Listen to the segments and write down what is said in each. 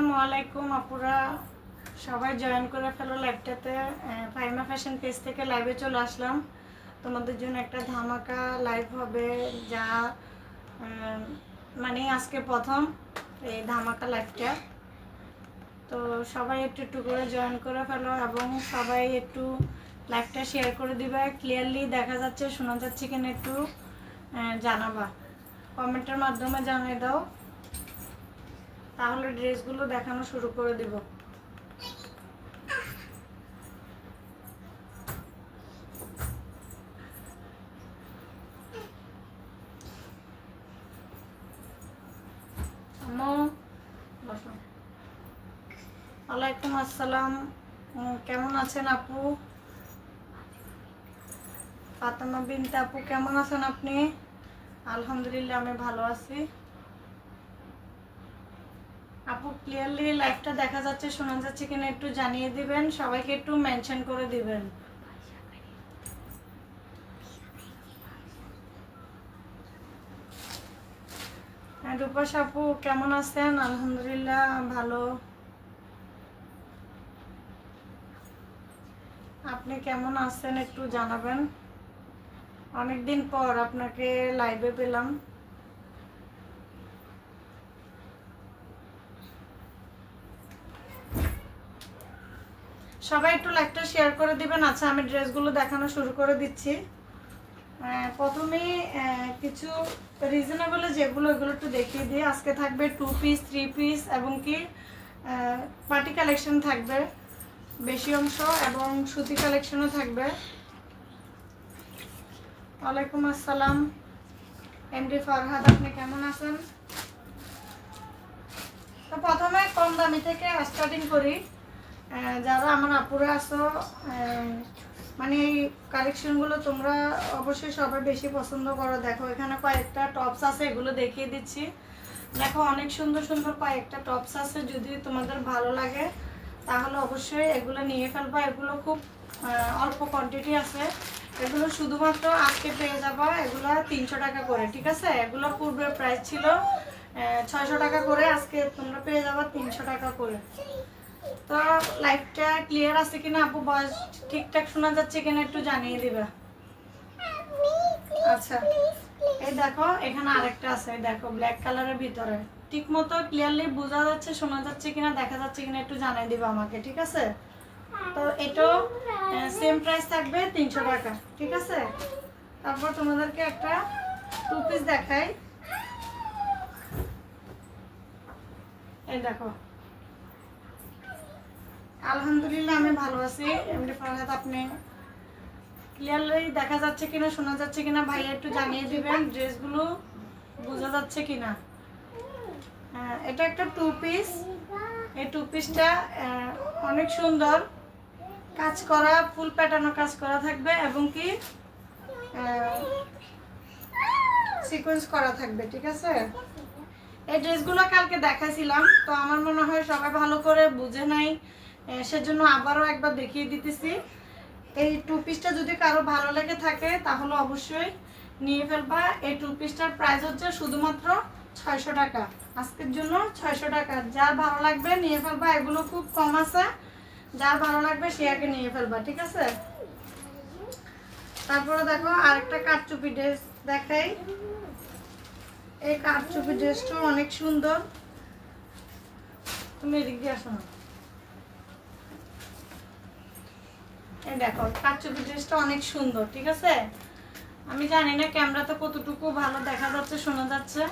আসসালামু আলাইকুম, আপুরা। সবাই জয়েন করে ফেলো লাইভটাতে ফাইমা ফ্যাশন পেজ থেকে লাইভে চলে আসলাম। তোমাদের জন্য একটা ধামাকা লাইভ হবে যা মানে আজকে প্রথম এই ধামাকা লাইভটা তো সবাই একটু একটু করে জয়েন করে ফেলো এবং সবাই একটু লাইভটা শেয়ার করে দিবে। ক্লিয়ারলি দেখা যাচ্ছে, শোনা যাচ্ছে কিনা একটু জানাবা। কমেন্টের মাধ্যমে জানিয়ে দাও। তাহলে ড্রেসগুলো দেখানো শুরু করে দিব। ওয়ালাইকুম আসসালাম। কেমন আছেন আপু? ফাতেমা বিনতে আপু, কেমন আছেন আপনি? আলহামদুলিল্লাহ, আমি ভালো আছি। আপু ক্লিয়ারলি লাইভটা দেখা যাচ্ছে শোনা যাচ্ছে কিনা একটু জানিয়ে দিবেন সবাইকে একটু মেনশন করে দিবেন। হ্যাঁ, রূপাস আপু কেমন আছেন? আলহামদুলিল্লাহ ভালো। আপনি কেমন আছেন একটু জানাবেন? অনেকদিন পর আপনাকে লাইভে পেলাম। সবাই একটু লাইভটা শেয়ার করে দিবেন। আচ্ছা আমি ড্রেসগুলো দেখানো শুরু করে দিচ্ছি। আহ, প্রথমেই কিছু রিজনেবল যেগুলো এগুলো একটু দেখিয়ে দিই। আজকে থাকবে টু পিস থ্রি পিস এবং কি পার্টি কালেকশন থাকবে। বেশি অংশ এবং সুতি কালেকশনও থাকবে। ওয়ালাইকুম আসসালাম। এমডি ফরহাদ আপনি কেমন আছেন? তো প্রথমে কম দামি থেকে স্টার্টিং করি। যারা আমার আপুরে আসো মানে এই কালেকশনগুলো তোমরা অবশ্যই সবাই বেশি পছন্দ করো। দেখো, এখানে কয়েকটা টপস আছে, এগুলো দেখিয়ে দিচ্ছি। দেখো, অনেক সুন্দর সুন্দর কয়েকটা টপস আছে, যদি তোমাদের ভালো লাগে, তাহলে অবশ্যই এগুলো নিয়ে ফেলবা। এগুলো খুব অল্প কোয়ান্টিটি আছে। এগুলো শুধুমাত্র আজকে পেয়ে যাবা, এগুলো তিনশো টাকা করে, ঠিক আছে? এগুলো পূর্বে প্রাইস ছিল ছয়শো টাকা করে, আজকে তোমরা পেয়ে যাবা তিনশো টাকা করে। তো লাইভটা ক্লিয়ার আছে কিনা আপু? বয়স ঠিকঠাক শোনা যাচ্ছে কিনা একটু জানিয়ে দিবা। আচ্ছা এই দেখো, এখানে আরেকটা আছে দেখো ব্ল্যাক কালারের ভিতরে। ঠিক মতো ক্লিয়ারলি বোঝা যাচ্ছে, শোনা যাচ্ছে কিনা, দেখা যাচ্ছে কিনা, একটু জানাই দিবা আমাকে, ঠিক আছে? তো এটাও সেম প্রাইস থাকবে তিনশো টাকা, ঠিক আছে? তারপর তোমাদেরকে একটা টু পিস দেখাই। এই দেখো আলহামদুলিল্লাহ আমি ভালো আছি। এমনি ফরহাদ আপনি ক্লিয়ারলি দেখা যাচ্ছে কিনা শোনা যাচ্ছে কিনা ভাইয়া একটু জানিয়ে দিবেন ড্রেসগুলো বোঝা যাচ্ছে কিনা। হ্যাঁ, এটা একটা টু পিস এই টু পিসটা অনেক সুন্দর। কাজ করা ফুল প্যাটার্নও কাজ করা থাকবে এবং কি সিকোয়েন্স করা থাকবে ঠিক আছে? এই ড্রেসগুলো কালকে দেখাইছিলাম তো আমার মনে হয় সবাই ভালো করে বুঝে নাই। সেজন্য আবারও একবার দেখিয়ে দিতেছি। এই টু পিসটা যদি কারও ভালো লেগে থাকে, তাহলে অবশ্যই নিয়ে ফেলবা। এই টু পিসটার প্রাইস হচ্ছে শুধুমাত্র ছয়শো টাকা। আজকের জন্য ছয়শো টাকা। যার ভালো লাগবে নিয়ে ফেলবা। এগুলো খুব কম আছে। যার ভালো লাগবে সে আগে নিয়ে ফেলবা, ঠিক আছে? তারপরে দেখো আরেকটা কাঠচুপি ড্রেস দেখাই। এই কাঠচুপি ড্রেসটা অনেক সুন্দর। তুমি এদিক দিয়ে আসো না। দেখো কাঠচুপি ড্রেসটা অনেক সুন্দর, ঠিক আছে? আমি জানি না ক্যামেরাতে কতটুকু ভালো দেখা যাচ্ছে, শোনা যাচ্ছে।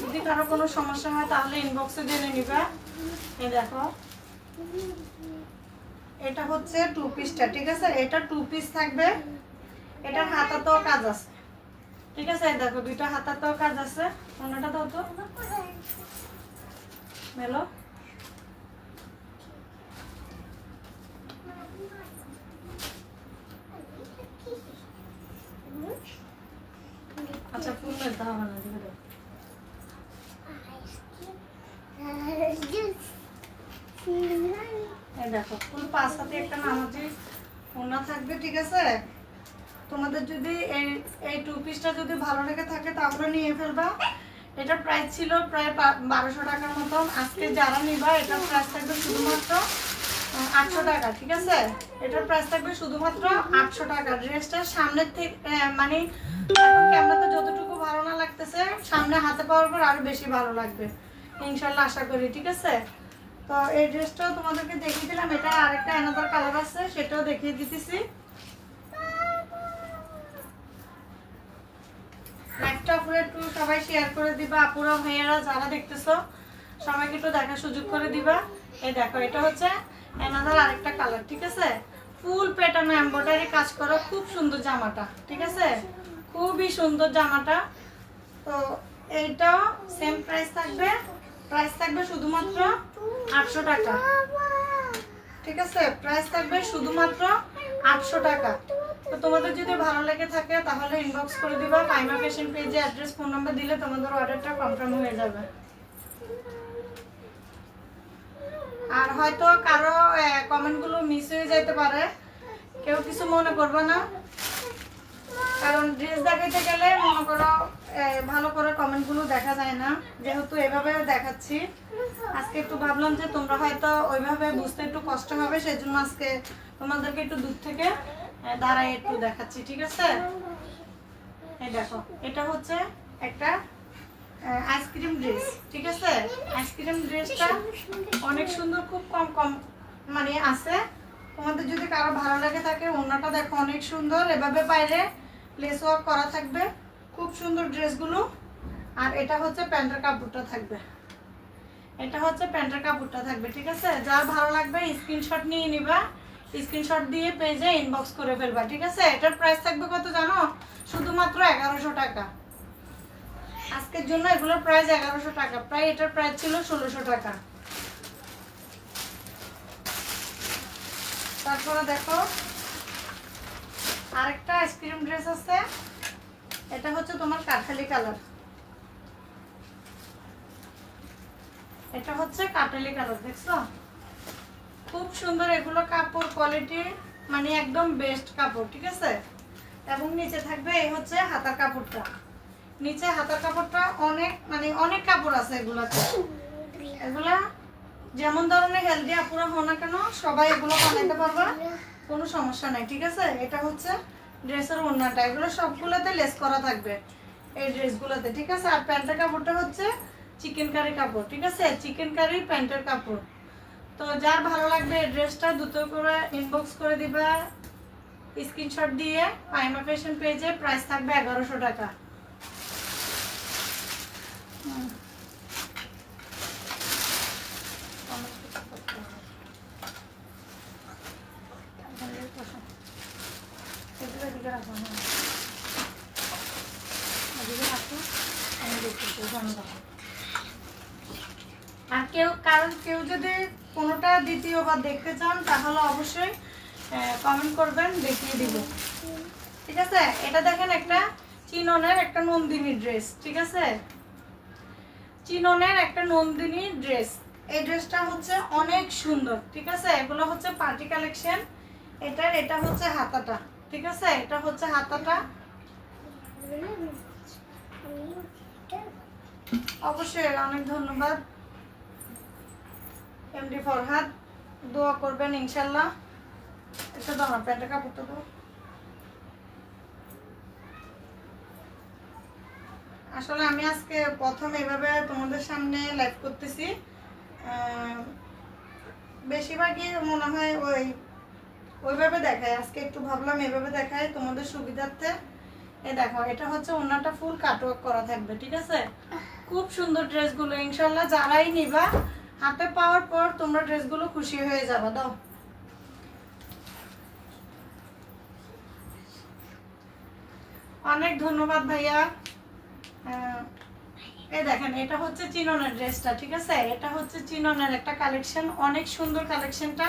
যদি কারও কোনো সমস্যা হয়, তাহলে ইনবক্সে জেনে নিবা। এই দেখো। এটা হচ্ছে টু পিসটা ঠিক আছে? এটা টু পিস থাকবে। এটার হাতাতেও কাজ আছে। ঠিক আছে? দেখো, দুইটা হাতাতেও কাজ আছে। অন্যটা তো। মেলো। আচ্ছা তোমাদের যদি এই টু পিসটা যদি ভালো লেগে থাকে, তাহলে নিয়ে ফেলবা। এটার প্রাইস ছিল প্রায় বারোশো টাকার মতন। আজকে যারা নিবা, এটার প্রাইস থাকবে শুধুমাত্র আটশো টাকা, ঠিক আছে? এটার প্রাইস থাকবে শুধুমাত্র আটশো টাকা। ড্রেসটার সামনের থেকে মানে লাগতেছে। সামনে হাতে পাওয়ার পর আরও বেশি ভালো লাগবে। ইনশাল্লাহ আশা করি, ঠিক আছে? তো এই ড্রেসটাও তোমাদেরকে দেখিয়ে দিলাম। এটা আরেকটা অ্যানাদার কালার আছে, সেটাও দেখিয়ে দিতেছি। সবাই শেয়ার করে দিবা। আপুরা ভাইয়ারা যারা দেখতেছো, সবাইকে একটু দেখার সুযোগ করে দিবা। এই দেখো, এটা হচ্ছে অ্যানাদার আরেকটা কালার ঠিক আছে? ফুল প্যাটার্ন এমব্রয়ডারি কাজ করা, খুব সুন্দর জামাটা, ঠিক আছে? খুবই সুন্দর জামাটা। তো এইটাও সেম প্রাইস থাকবে। প্রাইস থাকবে শুধুমাত্র আটশো টাকা। ঠিক আছে? প্রাইস থাকবে শুধুমাত্র আটশো টাকা। তো তোমাদের যদি ভালো লেগে থাকে, তাহলে ইনবক্স করে দিবা। পাইমা ফ্যাশন পেজে অ্যাড্রেস ফোন নাম্বার দিলে তোমাদের অর্ডারটা কনফার্ম হয়ে যাবে। আর হয়তো কারও কমেন্টগুলো মিস হয়ে যেতে পারে। কেউ কিছু মনে করবে না। কারণ ড্রেস দেখাইতে গেলে মনে করো ভালো করে কমেন্টগুলো দেখা যায় না। যেহেতু এভাবে দেখাচ্ছি। আজকে একটু ভাবলাম যে তোমরা হয়তো ওইভাবে বুঝতে একটু কষ্ট হবে সেই জন্য আজকে তোমাদেরকে একটু দূর থেকে দাঁড়ায় একটু দেখাচ্ছি, ঠিক আছে? এই দেখো, এটা হচ্ছে একটা আইসক্রিম ড্রেস ঠিক আছে? আইসক্রিম ড্রেসটা অনেক সুন্দর, খুব কম কম মানে আছে। তোমাদের যদি কারও ভালো লাগে থাকে ওনাটা দেখো অনেক সুন্দর। এভাবে বাইরে লেস ওয়ার্ক করা থাকবে। খুব সুন্দর ড্রেসগুলো। আর এটা হচ্ছে প্যান্টের কাপড়টা থাকবে। এটা হচ্ছে প্যান্টের কাপড়টা থাকবে, ঠিক আছে? যার ভালো লাগবে স্ক্রিনশট নিয়ে নিবা। স্ক্রিনশট দিয়ে পেজে ইনবক্স করে ফেলবা, ঠিক আছে? এটার প্রাইস থাকবে কত জানো? শুধুমাত্র এগারোশো টাকা। আজকের জন্য এগুলোর প্রাইস এগারোশো টাকা। প্রায় এটার প্রাইস ছিল ষোলোশো টাকা। তারপরে দেখো আরেকটা আইসক্রিম ড্রেস আছে। এটা হচ্ছে তোমার কাঠালি কালার এটা হচ্ছে কাঠালি কালার দেখছ? খুব সুন্দর এগুলো কাপড় কোয়ালিটি মানে একদম বেস্ট কাপড়, ঠিক আছে? এবং নিচে থাকবে, এই হচ্ছে হাতার কাপড়টা। নিচে হাতার কাপড়টা অনেক মানে অনেক কাপড় আছে এগুলাতে। এগুলা যেমন ধরনের হেলদি আপুরা হো না কেন, সবাই এগুলো বানাইতে পারবা। কোনো সমস্যা নাই, ঠিক আছে? এটা হচ্ছে ড্রেসের ওড়নাটা। এগুলো সবগুলোতে লেস করা থাকবে এই ড্রেসগুলোতে, ঠিক আছে? আর প্যান্টের কাপড়টা হচ্ছে চিকেন কারি কাপড়, ঠিক আছে? চিকেন কারি প্যান্টের কাপড়। তো যার ভালো লাগবে এই ড্রেসটা, দ্রুত করে ইনবক্স করে দিবা। স্ক্রিনশট দিয়ে পাইমা ফ্যাশন পেজে প্রাইস থাকবে এগারোশো টাকা হুম। এগুলো এদিকে রাখো, হ্যাঁ। এদিকে রাখো, আমি দেখতেছি, ওখানে রাখো। আর কেউ কারণ কেউ যদি কোনোটা দ্বিতীয়বার দেখতে চান, তাহলে অবশ্যই কমেন্ট করবেন, দেখিয়ে দিব। ঠিক আছে? এটা দেখেন একটা চিননের একটা নন্দিনী ড্রেস ঠিক আছে? চিননের একটা নন্দিনী ড্রেস এই ড্রেসটা হচ্ছে অনেক সুন্দর, ঠিক আছে? এগুলো হচ্ছে পার্টি কালেকশন এটার, এটা হচ্ছে হাতাটা, ঠিক আছে? এটা হচ্ছে হাতাটা। অবশ্যই, অনেক ধন্যবাদ। এমডি ফরহাদ দোয়া করবেন ইনশাল্লাহ। এটা দাও না প্যান্টের কাপড়টা দাও। আসলে আমি আজকে প্রথম এভাবে তোমাদের সামনে লাইভ করতেছি। বেশিরভাগই মনে হয় ওই ওইভাবে দেখায়। আজকে একটু ভাবলাম এভাবে দেখায় তোমাদের সুবিধার্থে। এ দেখো এটা হচ্ছে ওনাটা ফুল কাটওয়ার্ক করা থাকবে ঠিক আছে? খুব সুন্দর ড্রেসগুলো ইনশাল্লাহ যারাই নিবা হাতে পাওয়ার পর তোমরা ড্রেসগুলো খুশি হয়ে যাবে, দাও। অনেক ধন্যবাদ ভাইয়া। এই দেখেন, এটা হচ্ছে চিননের ড্রেসটা, ঠিক আছে? এটা হচ্ছে চিননের একটা কালেকশন, অনেক সুন্দর কালেকশনটা।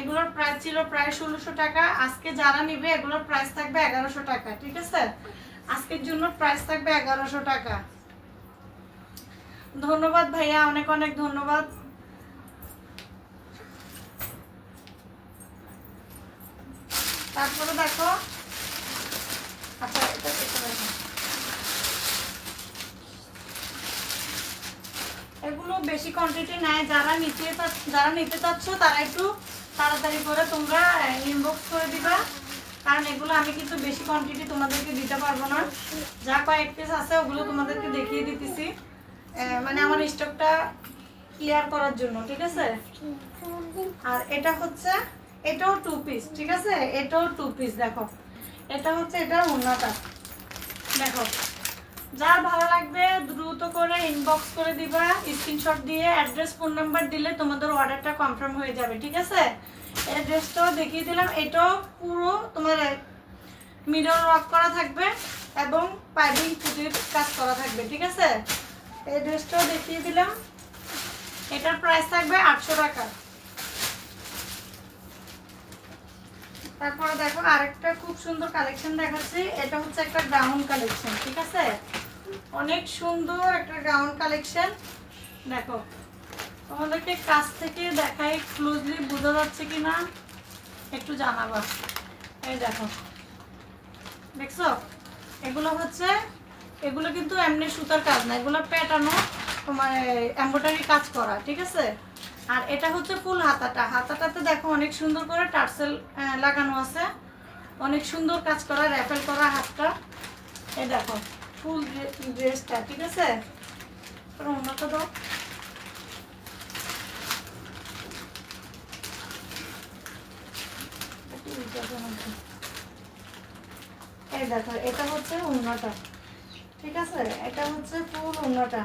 এগুলোর প্রাইস ছিল প্রায় ষোলোশো টাকা। আজকে যারা নিবে, এগুলোর প্রাইস থাকবে এগারোশো টাকা, ঠিক আছে? আজকের জন্য প্রাইস থাকবে এগারোশো টাকা। ধন্যবাদ ভাইয়া, অনেক অনেক ধন্যবাদ। তারপরে দেখো। আচ্ছা এটা এগুলো বেশি কোয়ান্টিটি নেয়। যারা নিতে যারা নিতে চাচ্ছ, তারা একটু তাড়াতাড়ি করে তোমরা ইনবক্স করে দিবা। কারণ এগুলো আমি কিন্তু বেশি কোয়ান্টিটি তোমাদেরকে দিতে পারব না। যা কয়েক পিস আছে, ওগুলো তোমাদেরকে দেখিয়ে দিতেছি। মানে আমার স্টকটা ক্লিয়ার করার জন্য, ঠিক আছে? আর এটা হচ্ছে এটাও টু পিস ঠিক আছে? এটাও টু পিস দেখো। এটা হচ্ছে এটা অন্যটা দেখো, যার ভালো লাগবে দ্রুত করে ইনবক্স করে দিবা স্ক্রিনশট দিয়ে অ্যাড্রেস ফোন নাম্বার দিলে তোমাদের অর্ডারটা কনফার্ম হয়ে যাবে, ঠিক আছে? অ্যাড্রেসটাও দেখিয়ে দিলাম, এটাও পুরো তোমার মিরর ওয়ার্ক করা থাকবে এবং পাইপিং পুটির কাজ করা থাকবে, ঠিক আছে? এই ড্রেসটাও দেখিয়ে দিলাম। এটার প্রাইস থাকবে আটশো টাকা। তারপরে দেখো আরেকটা খুব সুন্দর কালেকশন দেখাচ্ছি। এটা হচ্ছে একটা গাউন কালেকশন ঠিক আছে? অনেক সুন্দর একটা গাউন কালেকশন দেখো, তোমাদেরকে কাছ থেকে দেখাই ক্লোজলি বোঝা যাচ্ছে কি না একটু জানাবা। এই দেখো, দেখছ? এগুলো হচ্ছে, এগুলো কিন্তু এমনি সুতার কাজ না, এগুলো প্যাটানো তোমার এম্ব্রয়ডারি কাজ করা, ঠিক আছে? আর এটা হচ্ছে ফুল হাতাটা। হাতাটাতে দেখো অনেক সুন্দর করে টার্সেল লাগানো আছে। অনেক সুন্দর কাজ করা, র্যাপেল করা হাতটা। এ দেখো, ফুল ড্রেসটা, ঠিক আছে? অন্যটা দাও। এই দেখো, এটা হচ্ছে উন্নটা। ঠিক আছে? এটা হচ্ছে ফুল উন্নটা।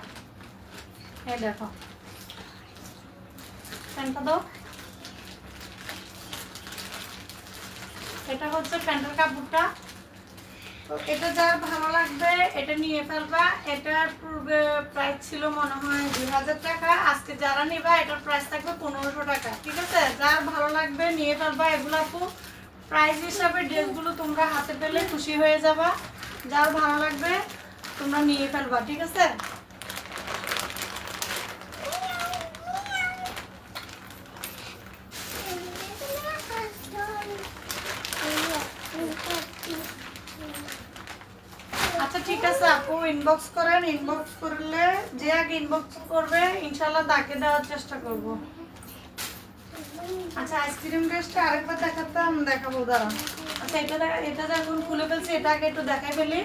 এই দেখো। প্যান্টটা দাও। এটা হচ্ছে প্যান্টের কাপড়টা। তো এটা যার ভালো লাগবে এটা নিয়ে ফেলবা। এটার পূর্বে প্রাইস ছিল মনে হয় দুই হাজার টাকা। আজকে যারা নিবা এটার প্রাইস থাকবে পনেরোশো টাকা ঠিক আছে? যার ভালো লাগবে নিয়ে ফেলবা এগুলো আপু। প্রাইস হিসাবে ড্রেসগুলো তোমরা হাতে পেলে খুশি হয়ে যাবা। যার ভালো লাগবে তোমরা নিয়ে ফেলবা ঠিক আছে আচ্ছা ঠিক আছে আপু ইনবক্স করেন ইনবক্স করলে যে আগে ইনবক্স করবে ইনশাল্লাহ তাকে দেওয়ার চেষ্টা করব। আচ্ছা আইসক্রিম ড্রেসটা আরেকবার দেখাতাম, দেখাবো দাঁড়া আচ্ছা এটা এটা যখন খুলে ফেলছি, এটা আগে একটু দেখাই ফেলি।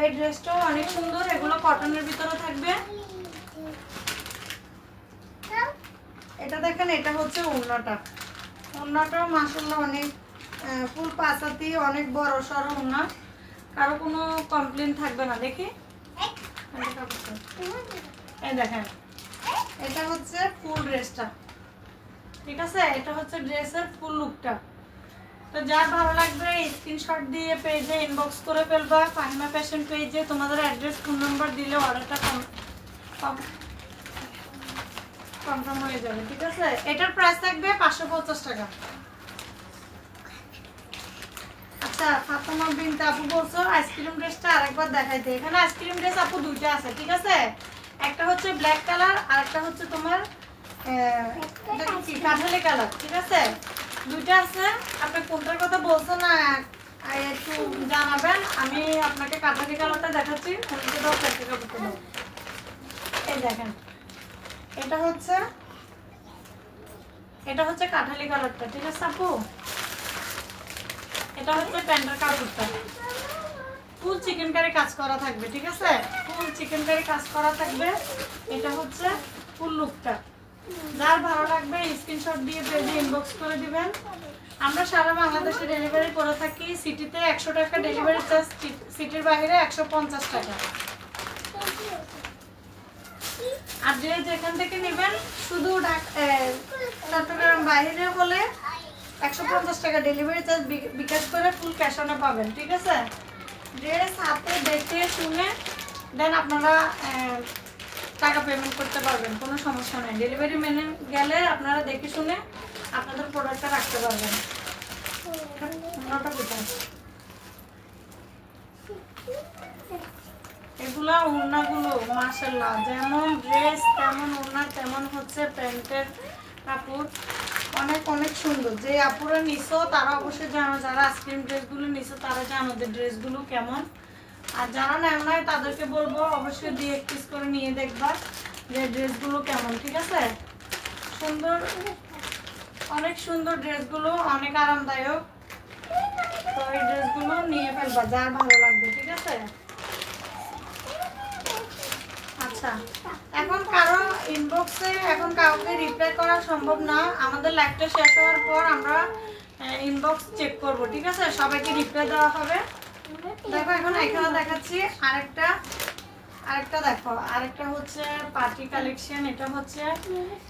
এই ড্রেসটাও অনেক সুন্দর, এগুলো কটনের ভিতরে থাকবে। এটা দেখেন, এটা হচ্ছে ওড়নাটা ওড়নাটাও মাসাল্লাহ অনেক ফুল পাঁচাতি, অনেক বড় সড়ো ওড়না কারও কোনো কমপ্লেন থাকবে না, দেখি। এই এটা হচ্ছে ফুল ড্রেসটা ঠিক আছে? এটা হচ্ছে ড্রেসের ফুল লুকটা তো যার ভালো লাগবে স্ক্রিনশট দিয়ে পেজে ইনবক্স করে ফেলবা। ফাহিমা ফ্যাশন পেজে তোমাদের অ্যাড্রেস ফোন নাম্বার দিলে অর্ডারটা কনফার্ম হয়ে যাবে, ঠিক আছে? এটার প্রাইস থাকবে পাঁচশো পঞ্চাশ টাকা। আচ্ছা ফাতেমা বিনতে আপু বলছো, আইসক্রিম ড্রেসটা আরেকবার দেখাইতে এখানে আইসক্রিম ড্রেস আপু দুইটা আছে, ঠিক আছে? একটা হচ্ছে ব্ল্যাক কালার আর একটা হচ্ছে তোমার কাঠালি কালার ঠিক আছে? দুইটা আছে। আপনি কোনটার কথা বলছো না একটু জানাবেন। আমি আপনাকে কাঠালি কালারটা দেখাচ্ছি দেখেন, এটা হচ্ছে এটা হচ্ছে কাঠালি কালারটা ঠিক আছে আপু? এটা হচ্ছে প্যান্টের কাপড়টা। ফুল চিকেন কারি কাজ করা থাকবে, ঠিক আছে? ফুল চিকেন কারি কাজ করা থাকবে। এটা হচ্ছে ফুল লুকটা যার ভালো লাগবে স্ক্রিনশট দিয়ে ইনবক্স করে দিবেন। আমরা সারা বাংলাদেশে ডেলিভারি করে থাকি সিটিতে একশো টাকা ডেলিভারি চার্জ সিটির বাইরে একশো পঞ্চাশ টাকা। আর যে যেখান থেকে নেবেন, শুধু চট্টগ্রাম বাইরে হলে একশো পঞ্চাশ টাকা ডেলিভারি চার্জ বিকাশ করে ফুল ক্যাশ অনে পাবেন, ঠিক আছে? ড্রেস হাতে, দেখে, শুনে দেন আপনারা টাকা পেমেন্ট করতে পারবেন, কোনো সমস্যা নেই। ডেলিভারি মেনে গেলে আপনারা দেখে শুনে আপনাদের প্রোডাক্টটা রাখতে পারবেন? এগুলা ওড়নাগুলো মাশাল্লাহ যেমন ড্রেস তেমন ওড়না, তেমন হচ্ছে প্যান্টের কাপড়। অনেক অনেক সুন্দর। যে আপুরা নিছো, তারা অবশ্যই জানো। যারা আইসক্রিম ড্রেসগুলো নিছো, তারা জানো যে ড্রেসগুলো কেমন। আর যারা নেয় নাই, তাদেরকে বলব, অবশ্যই দিয়ে পিস করে নিয়ে দেখবা যে ড্রেসগুলো কেমন, ঠিক আছে? সুন্দর, অনেক সুন্দর ড্রেসগুলো অনেক আরামদায়ক। তো এই ড্রেসগুলো নিয়ে ফেলবা, যার ভালো লাগবে, ঠিক আছে? আচ্ছা এখন কারও ইনবক্সে এখন কাউকে রিপ্লাই করা সম্ভব না। আমাদের লাইভটা শেষ হওয়ার পর আমরা ইনবক্স চেক করব, ঠিক আছে? সবাইকে রিপ্লাই দেওয়া হবে। দেখো, এখন এখানে দেখাচ্ছি আরেকটা আরেকটা দেখো, আরেকটা হচ্ছে পার্টি কালেকশন এটা হচ্ছে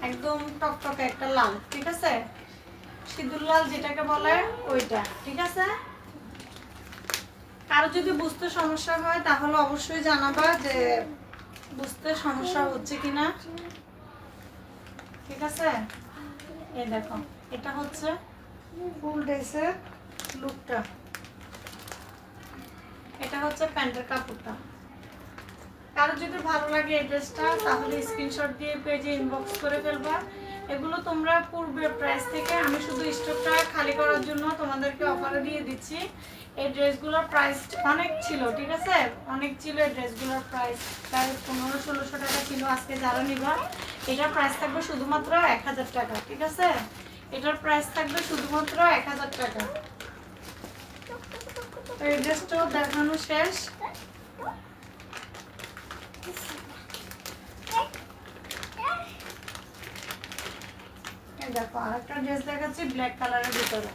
একদম টকটকে একটা লাল, ঠিক আছে? সিঁদুর লাল যেটাকে বলে ওইটা, ঠিক আছে? কারও যদি বুঝতে সমস্যা হয়, তাহলে অবশ্যই জানাবা যে বুঝতে সমস্যা হচ্ছে কিনা? ঠিক আছে? এই দেখো, এটা হচ্ছে ফুল ড্রেসের লুকটা। এটা হচ্ছে প্যান্টের কাপড়টা। কারও যদি ভালো লাগে এই ড্রেসটা, তাহলে স্ক্রিনশট দিয়ে পেজে ইনবক্স করে ফেলবা। এগুলো তোমরা পূর্বে প্রাইস থেকে আমি শুধু স্টকটা খালি করার জন্য তোমাদেরকে অফারে দিয়ে দিচ্ছি। এই ড্রেসগুলোর প্রাইস অনেক ছিল, ঠিক আছে? অনেক ছিল এই ড্রেসগুলোর প্রাইস প্রায় পনেরো, ষোলোশো টাকা ছিল আজকে যারা নিবা। এটার প্রাইস থাকবে শুধুমাত্র এক হাজার টাকা, ঠিক আছে? এটার প্রাইস থাকবে শুধুমাত্র এক হাজার টাকা। এই ড্রেসটাও দেখানো শেষ। দেখো আর একটা ড্রেস দেখাচ্ছি ব্ল্যাক কালারের ভিতরে।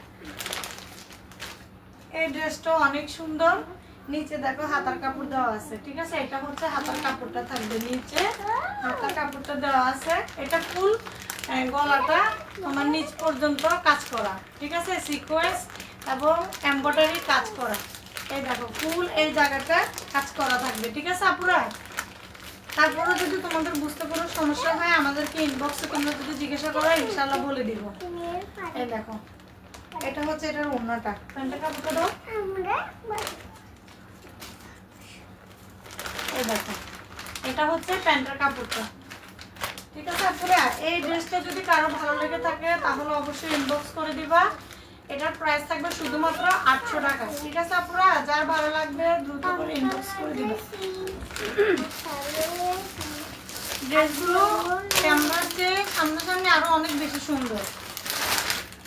এই ড্রেসটা অনেক সুন্দর। নিচে দেখো হাতার কাপড় দেওয়া আছে, ঠিক আছে? এটা হচ্ছে হাতার কাপড়টা থাকবে নিচে। হাতার কাপড়টা দেওয়া আছে। এটা ফুল গলাটা তোমার নিচ পর্যন্ত কাজ করা, ঠিক আছে? সিকোয়েন্স এবং এমব্রয়ডারি কাজ করা। এই দেখো, ফুল এই জায়গাটা কাজ করা থাকবে, ঠিক আছে আপুরা? তারপরে যদি তোমাদের বুঝতে কোনো সমস্যা হয়, আমাদেরকে ইনবক্সে তোমরা যদি জিজ্ঞাসা করো ইনশাল্লাহ বলে দিব। এই দেখো এটা হচ্ছে এটার অন্যটা প্যান্টের কাপড়টা দাও। এই দেখো, এটা হচ্ছে প্যান্টের কাপড়টা। ঠিক আছে আপুরা এই ড্রেসটা যদি কারও ভালো লেগে থাকে, তাহলে অবশ্যই ইনবক্স করে দিবা। এটার প্রাইস থাকবে শুধুমাত্র আটশো টাকা। ঠিক আছে, আপুরা? যার ভালো লাগবে, দ্রুত করে ইনবক্স করে দিবা। ড্রেসগুলো ক্যামেরার চেয়ে সামনাসামনি আরও অনেক বেশি সুন্দর।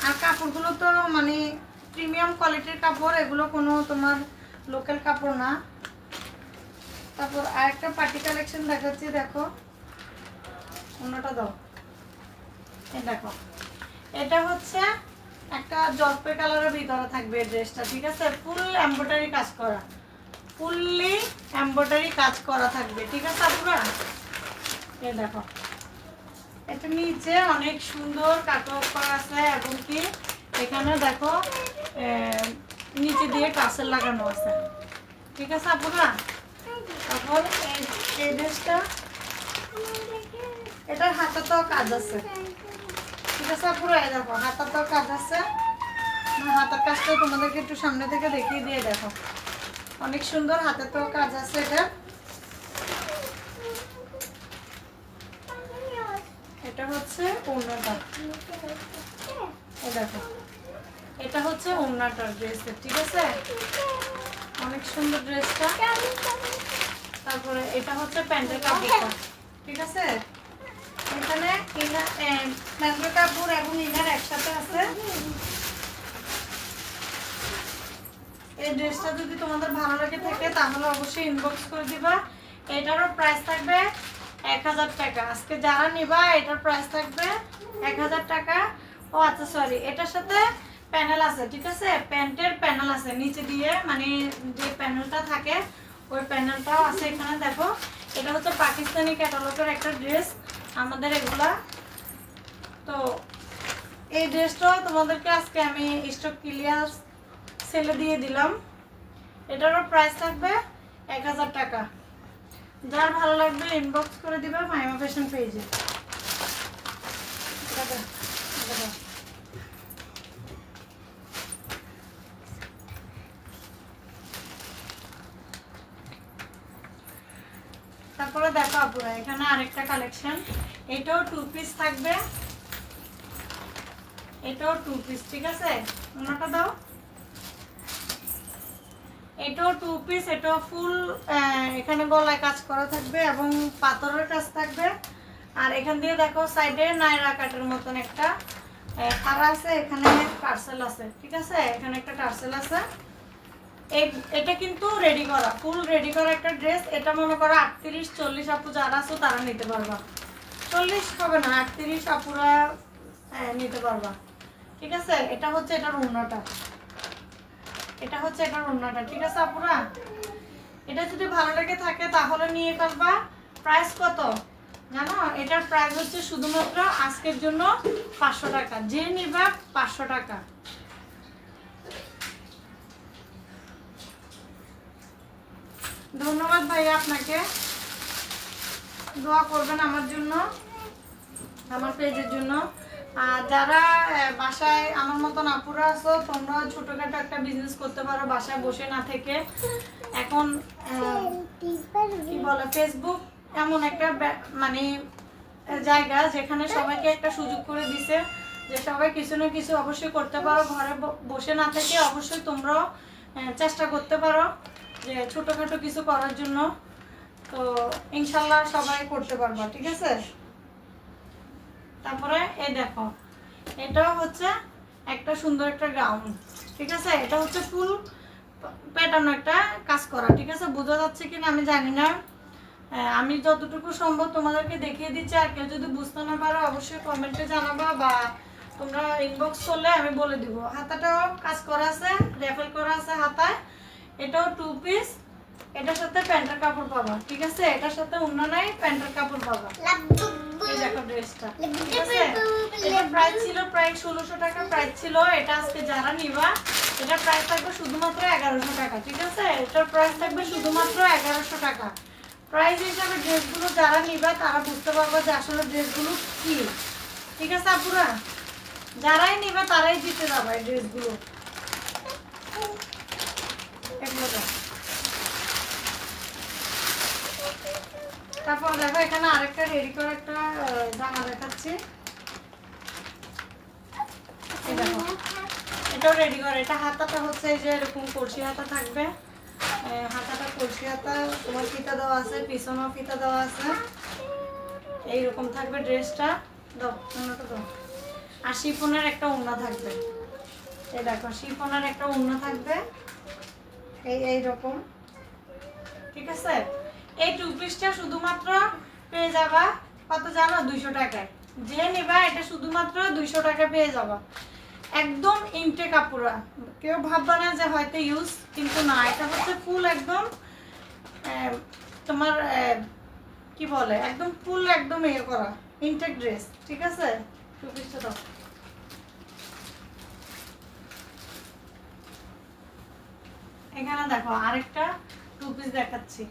আর কাপড়গুলো তো মানে প্রিমিয়াম কোয়ালিটির কাপড়, এগুলো কোনো তোমার লোকাল কাপড় না। তারপর আরেকটা পার্টি কালেকশন দেখাচ্ছি, দেখো। অন্যটা দাও। এই দেখো। এটা হচ্ছে একটা জলপে কালারের ভিতরে থাকবে ড্রেসটা ঠিক আছে? ফুল এমব্রয়ডারি কাজ করা। ফুললি এমব্রয়ডারি কাজ করা থাকবে, ঠিক আছে, আপুরা? এই দেখো। এটা নিচে অনেক সুন্দর কাটওয়ার্ক করা আছে এবং কি এখানে দেখো নিচে দিয়ে কাঁচের লাগানো আছে। ঠিক আছে, আপুরা? তারপর এই- ড্রেসটা, এটার হাতাতেও কাজ আছে। ঠিক আছে পুরো এই দেখো হাতাতেও কাজ আছে। হাতার কাজটা তোমাদেরকে একটু সামনে থেকে দেখিয়ে দিয়ে দেখো। অনেক সুন্দর হাতে তো কাজ আছে এটা। এটা হচ্ছে ওড়নাটা দেখো। এটা হচ্ছে ওড়নাটার ড্রেসের, ঠিক আছে? অনেক সুন্দর ড্রেসটা। তারপরে এটা হচ্ছে প্যান্টের কাপড়টা, ঠিক আছে? এখানে প্যান্টের কাপড় এবং ইনার একসাথে আছে। এই ড্রেসটা যদি তোমাদের ভালো লাগে থাকে, তাহলে অবশ্যই ইনবক্স করে দিবা। এটারও প্রাইস থাকবে এক হাজার টাকা। আজকে যারা নিবা, এটার প্রাইস থাকবে এক হাজার টাকা। ও আচ্ছা সরি এটার সাথে প্যানেল আছে, ঠিক আছে? প্যান্টের প্যানেল আছে, নিচে দিয়ে মানে যে প্যানেলটা থাকে, ওই প্যানেলটাও আছে এখানে, দেখো। এটা হচ্ছে পাকিস্তানি ক্যাটালগের একটা ড্রেস আমাদের এগুলা। তো এই ড্রেসটাও তোমাদেরকে আজকে আমি স্টক ক্লিয়ার সেলে দিয়ে দিলাম। এটারও প্রাইস থাকবে এক হাজার টাকা। যার ভালো লাগবে ইনবক্স করে দিবে মাইমা ফ্যাশন পেজে তারপরে দেখো আপুরা, এখানে আরেকটা কালেকশন এটাও টু পিস থাকবে। এটাও টু পিস ঠিক আছে? ওনাটা দাও। এটাও টু পিস এটাও ফুল এখানে গলায় কাজ করা থাকবে এবং পাথরের কাজ থাকবে। আর এখান দিয়ে দেখো সাইডে নাইরা কাটের মতন একটা খাড়া আছে, এখানে টার্সেল আছে, ঠিক আছে? এখানে একটা টার্সেল আছে। এটা কিন্তু রেডি করা ফুল রেডি করা একটা ড্রেস এটা মনে করো আটত্রিশ, চল্লিশ আপু যারা আছো তারা নিতে পারবা। চল্লিশ হবে না, আটত্রিশ আপুরা নিতে পারবা। ঠিক আছে? এটা হচ্ছে এটার উন্নটা এটা হচ্ছে এটার উন্নটা ঠিক আছে আপুরা? এটা যদি ভালো লেগে থাকে তাহলে নিয়ে ফেলবা। প্রাইস কত? জানো? এটার প্রাইস হচ্ছে শুধুমাত্র আজকের জন্য পাঁচশো টাকা। যে নিবা পাঁচশো টাকা। ধন্যবাদ ভাইয়া আপনাকে। দোয়া করবেন আমার জন্য, আমার পেজের জন্য। যারা বাসায় আমার মতন আপুরা আছো তোমরা ছোটখাটো একটা বিজনেস করতে পারো, বাসায় বসে না থেকে। এখন কি বলে ফেসবুক এমন একটা মানে জায়গা যেখানে সবাইকে একটা সুযোগ করে দিছে যে সবাই কিছু না কিছু অবশ্যই করতে পারো, ঘরে বসে না থেকে অবশ্যই তোমরাও চেষ্টা করতে পারো যে ছোটখাটো কিছু করার জন্য। তো ইনশাল্লাহ সবাই করতে পারবা, ঠিক আছে? তারপরে এ দেখো এটাও হচ্ছে একটা সুন্দর একটা গাউন ঠিক আছে? এটা হচ্ছে ফুল প্যাটার্ন একটা কাজ করা, ঠিক আছে? বোঝা যাচ্ছে কিনা আমি জানি না। আমি যতটুকু সম্ভব তোমাদেরকে দেখিয়ে দিচ্ছি, আর কেউ যদি বুঝতে না পারো, অবশ্যই কমেন্টে জানাবা বা তোমরা ইনবক্স করলে আমি বলে দিব। হাতাটাও কাজ করা আছে র্যাফেল করা আছে হাতায়। এটাও টু পিস এটার সাথে প্যান্টের কাপড় পাবা, ঠিক আছে? এটার সাথে অন্য নাই, প্যান্টের কাপড় পাবা। এই দেখো ড্রেসটা ঠিক আছে? এটা প্রাইস ছিল প্রায় ষোলোশো টাকা প্রাইস ছিল এটা আজকে যারা নিবা এটা প্রাইস থাকবে শুধুমাত্র এগারোশো টাকা ঠিক আছে? এটার প্রাইস থাকবে শুধুমাত্র এগারোশো টাকা। প্রাইস হিসাবে ড্রেসগুলো যারা নিবা তারা বুঝতে পারবে যে আসলে ড্রেসগুলো কি। ঠিক আছে আপুরা? যারাই নিবে তারাই জিতে যাবে এই ড্রেসগুলো এগুলো তারপর দেখো এখানে আরেকটা রেডি করে একটা জামা দেখাচ্ছি। এটাও রেডি করে। এটা হাতাটা হচ্ছে এই যে এরকম কলসি হাতা থাকবে। হাতাটা কলসি হাতা, তোমার ফিতা দেওয়া আছে, পিছনেও ফিতা দেওয়া আছে। এইরকম থাকবে ড্রেসটা। দাও আর শিফনের একটা ওড়না থাকবে। এই দেখো, শিফনের একটা ওড়না থাকবে। এই এই রকম ঠিক আছে? এই টু পিসটা শুধুমাত্র পেয়ে যাবা, কত জানো? দুইশো টাকায়। যে নিবা, এটা শুধুমাত্র দুইশো টাকা পেয়ে যাবা। একদম ইনটে কাপড়া কেউ ভাববা না যে হয়তো ইউজ কিন্তু না, এটা হচ্ছে ফুল একদম তোমার কি বলে? একদম ফুল একদম ইয়ে করা ইনটেক ড্রেস ঠিক আছে? টু পিসটা এখানে দেখো, আরেকটা টু পিস দেখাচ্ছি।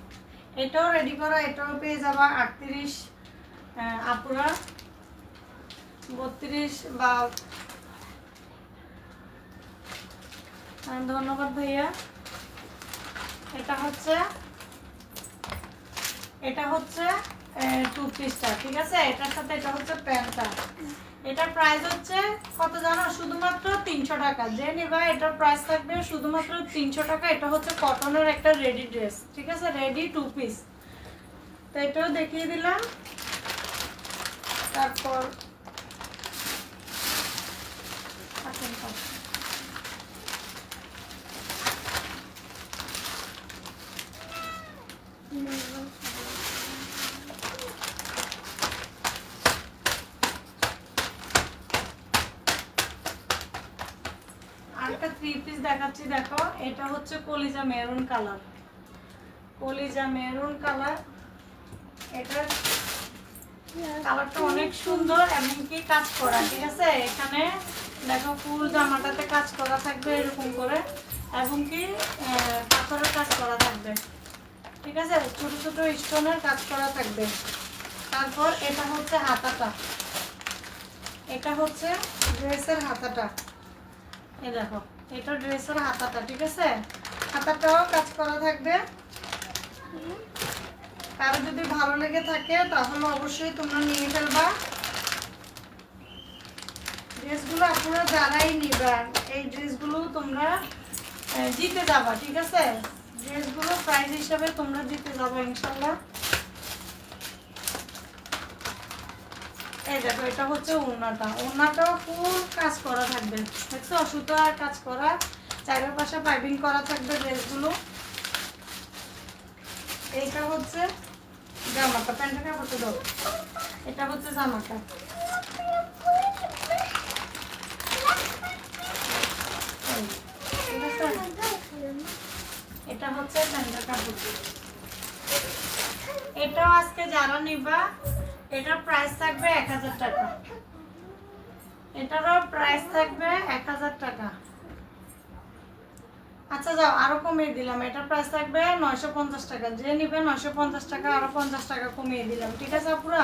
এটাও রেডি করা, এটাও পেয়ে যাবা। আটত্রিশ আপুরা। বত্রিশ বা ধন্যবাদ ভাইয়া। এটা হচ্ছে এটা হচ্ছে টু পিসটা ঠিক আছে? এটার সাথে এটা হচ্ছে প্যান্টটা। এটার প্রাইস হচ্ছে কত জানো? শুধুমাত্র তিনশো টাকা। যে ভাই এটার প্রাইস থাকবে শুধুমাত্র তিনশো টাকা। এটা হচ্ছে কটনের একটা রেডি ড্রেস ঠিক আছে? রেডি টু পিস তো এটাও দেখিয়ে দিলাম। তারপর আসেন, আসেন। আরেকটা থ্রি পিস দেখাচ্ছি দেখো এটা হচ্ছে কলিজা মেরুন কালার। কলিজা মেরুন কালার। এটা কালারটা অনেক সুন্দর, এমনকি কাজ করা, ঠিক আছে? এখানে দেখো ফুল জামাটাতে কাজ করা থাকবে এরকম করে, এবং কি পাথরের কাজ করা থাকবে, ঠিক আছে? ছোট ছোট স্টোনের কাজ করা থাকবে। তারপর এটা হচ্ছে হাতাটা। এটা হচ্ছে ড্রেসের হাতাটা। এ দেখো। এটা ড্রেসের হাতাটা, ঠিক আছে? হাতাটাও কাজ করা থাকবে। কারও যদি ভালো লেগে থাকে, তাহলে অবশ্যই তোমরা নিয়ে ফেলবা। ড্রেসগুলো আপনারা যারাই নিবা এই ড্রেসগুলো তোমরা জিতে যাবা, ঠিক আছে? ড্রেসগুলো প্রাইস হিসাবে তোমরা জিতে যাবা, ইনশাল্লাহ। এই দেখো, এটা হচ্ছে ওড়নাটা ওড়নাটাও ফুল কাজ করা থাকবে, দেখছ? সুতার কাজ করা চারের পাশে পাইপিং করা থাকবে ড্রেসগুলো এইটা হচ্ছে জামাটা, প্যান্টের কাপড়টা দাও। এটা হচ্ছে জামাটা? এটা হচ্ছে এটাও আজকে যারা নিবা এটার প্রাইস থাকবে এক হাজার টাকা। এটারও প্রাইস থাকবে এক হাজার টাকা। আচ্ছা যাও, আরও কমিয়ে দিলাম। এটার প্রাইস থাকবে নয়শো পঞ্চাশ টাকা। যে নিবে নয়শো পঞ্চাশ টাকা, আরও পঞ্চাশ টাকা কমিয়ে দিলাম। ঠিক আছে, আপুরা?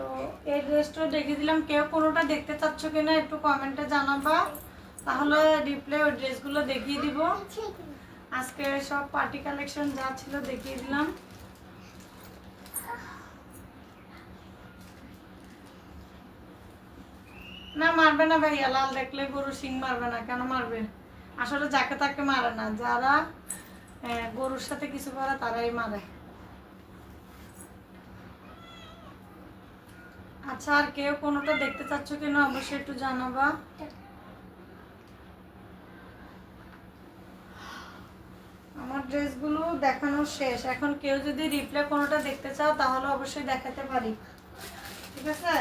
তো এই ড্রেসটা দেখে দিলাম। কেউ কোনোটা দেখতে চাচ্ছ কিনা একটু কমেন্টে জানাবা। তাহলে রিপ্লে ওই ড্রেসগুলো দেখিয়ে দিব। আজকে সব পার্টি কালেকশন যা ছিল দেখিয়ে দিলাম। না, মারবে না ভাইয়া, লাল দেখলে গরু সিং মারবে না। কেন মারবে? আসলে যাকে তাকে মারে না। যারা গরুর সাথে কিছু করে তারাই মারে। আচ্ছা আর কেউ কোনোটা দেখতে চাচ্ছ কিনা অবশ্যই একটু জানাবা। আমার ড্রেসগুলো দেখানো শেষ। এখন কেউ যদি রিপ্লে কোনোটা দেখতে চাও, তাহলে অবশ্যই দেখাতে পারি। ঠিক আছে?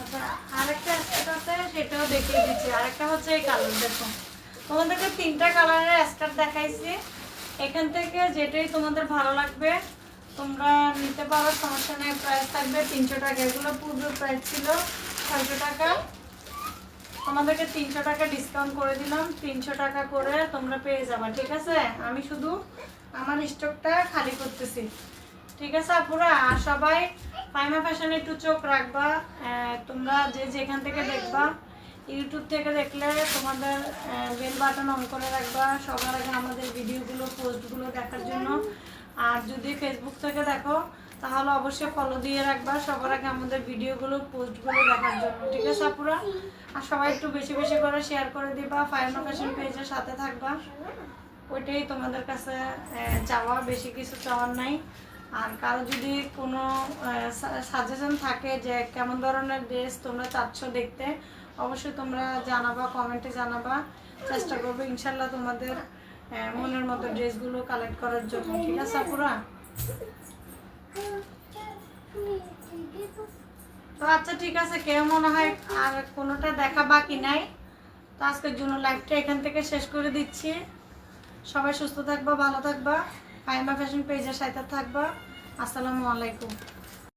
আচ্ছা আরেকটা স্কার্ট আছে, সেটাও দেখিয়ে দিচ্ছি। আরেকটা হচ্ছে এই কালার, দেখো। তোমাদেরকে তিনটা কালারের স্কার্ট দেখাইছি। এখান থেকে যেটাই তোমাদের ভালো লাগবে তোমরা নিতে পারো, সমস্যা নেই প্রাইস থাকবে তিনশো টাকা। এগুলো পূর্বের প্রাইস ছিল ছয়শো টাকা। তোমাদেরকে তিনশো টাকা ডিসকাউন্ট করে দিলাম। তিনশো টাকা করে তোমরা পেয়ে যাবা, ঠিক আছে? আমি শুধু আমার স্টকটা খালি করতেছি। ঠিক আছে, আপুরা? আর সবাই পাইমা ফ্যাশনে একটু চোখ রাখবা। তোমরা যে যেখান থেকে দেখবা, ইউটিউব থেকে দেখলে তোমাদের বেল বাটন অন করে রাখবা। সবার আগে আমাদের ভিডিওগুলো পোস্টগুলো দেখার জন্য। আর যদি ফেসবুক থেকে দেখো, তাহলে অবশ্যই ফলো দিয়ে রাখবা। সবার আগে আমাদের ভিডিওগুলো পোস্টগুলো দেখার জন্য, ঠিক আছে আপুরা? আর সবাই একটু বেশি বেশি করে শেয়ার করে দিবা ফাইমা ফ্যাশন পেজের সাথে থাকবা। ওইটাই তোমাদের কাছে চাওয়া, বেশি কিছু চাওয়ার নাই। আর কারও যদি কোনো সাজেশন থাকে যে কেমন ধরনের ড্রেস তোমরা চাচ্ছ দেখতে, অবশ্যই তোমরা জানাবা কমেন্টে জানাবা। চেষ্টা করব, ইনশাল্লাহ তোমাদের মনের মতো ড্রেসগুলো কালেক্ট করার জন্য, ঠিক আছে আপুরা? তো আচ্ছা ঠিক আছে, কেউ মনে হয় আর কোনোটা দেখা বাকি নাই, তো আজকের জন্য লাইভটা এখান থেকে শেষ করে দিচ্ছি। সবাই সুস্থ থাকবা, ভালো থাকবা ফাইমা ফ্যাশন পেজের সাথে থাকবা। আসসালামু আলাইকুম।